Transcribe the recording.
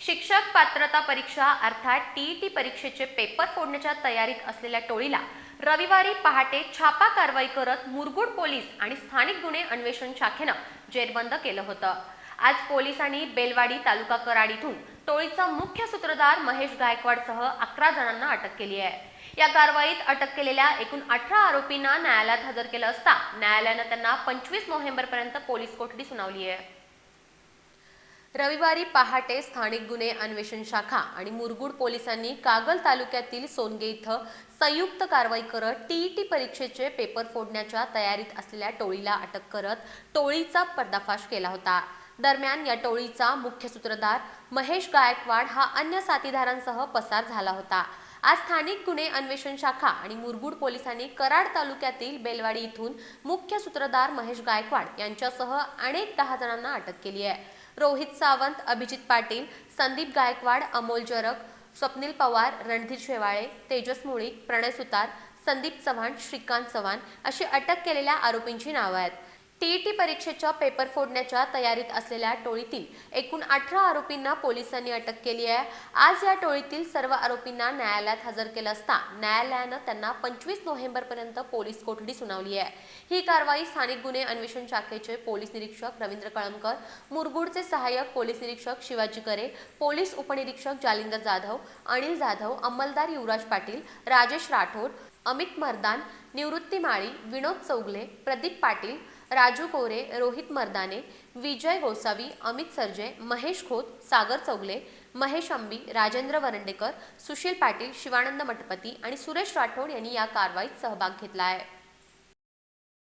शिक्षक पात्रता परीक्षा अर्थात टीईटी परीक्षेचे पेपर फोडण्याच्या तयारीत असलेल्या टोळीला रविवारी पहाटे छापा कारवाई करत मुरगुड पोलीस आणि स्थानिक गुन्हे अन्वेषण शाखेनं जेरबंद केलं होतं. आज पोलिसांनी बेलवाडी तालुका कराड इथून टोळीचा मुख्य सूत्रधार महेश गायकवाडसह अकरा जणांना अटक केली आहे. या कारवाईत अटक केलेल्या एकूण अठरा आरोपींना न्यायालयात हजर केलं असता न्यायालयानं त्यांना पंचवीस नोव्हेंबरपर्यंत पोलीस कोठडी सुनावली आहे. रविवारी पहाटे स्थानिक गुन्हे अन्वेषण शाखा आणि मुरगुड पोलिसांनी कागल तालुक्यातील सोनगे इथं संयुक्त कारवाई करत टीईटी परीक्षेचे पेपर फोडण्याच्या तयारीत असलेल्या टोळीला अटक करत टोळीचा पर्दाफाश केला होता. दरम्यान या टोळीचा मुख्य सूत्रधार महेश गायकवाड हा अन्य साथीदारांसह पसार झाला होता. आज स्थानिक गुन्हे अन्वेषण शाखा आणि मुरगुड पोलिसांनी कराड तालुक्यातील बेलवाडी इथून मुख्य सूत्रधार महेश गायकवाड यांच्यासह अनेक दहा जणांना अटक केली आहे. रोहित सावंत अभिजित पाटील संदीप गायकवाड अमोल जरक स्वप्नील पवार रणधीर शेवाळे तेजस मुळीक प्रणय सुतार संदीप चव्हाण श्रीकांत चव्हाण अशी अटक केलेल्या आरोपींची नावं आहेत. टीईटी परीक्षेच्या पेपर फोडण्याच्या तयारीत असलेल्या टोळीतील एकूण अठरा आरोपींना पोलिसांनी अटक केली आहे. आज या टोळीतील सर्व आरोपींना न्यायालयात हजर केलं असता न्यायालयानं त्यांना पंचवीस नोव्हेंबरपर्यंत पोलीस कोठडी सुनावली आहे. ही कारवाई स्थानिक गुन्हे अन्वेषण शाखेचे पोलीस निरीक्षक रवींद्र कळमकर मुरगुडचे सहाय्यक पोलीस निरीक्षक शिवाजी करे पोलीस उपनिरीक्षक जालिंदर जाधव अनिल जाधव अंमलदार युवराज पाटील राजेश राठोड अमित मर्दान निवृत्ती माळी विनोद चौगले प्रदीप पाटील राजू कोरे रोहित मर्दाने विजय गोसावी अमित सर्जे महेश खोत सागर चौगले महेश अंबी राजेंद्र वरंडेकर सुशील पाटील शिवानंद मठपती आणि सुरेश राठोड यांनी या कारवाईत सहभाग घेतला आहे.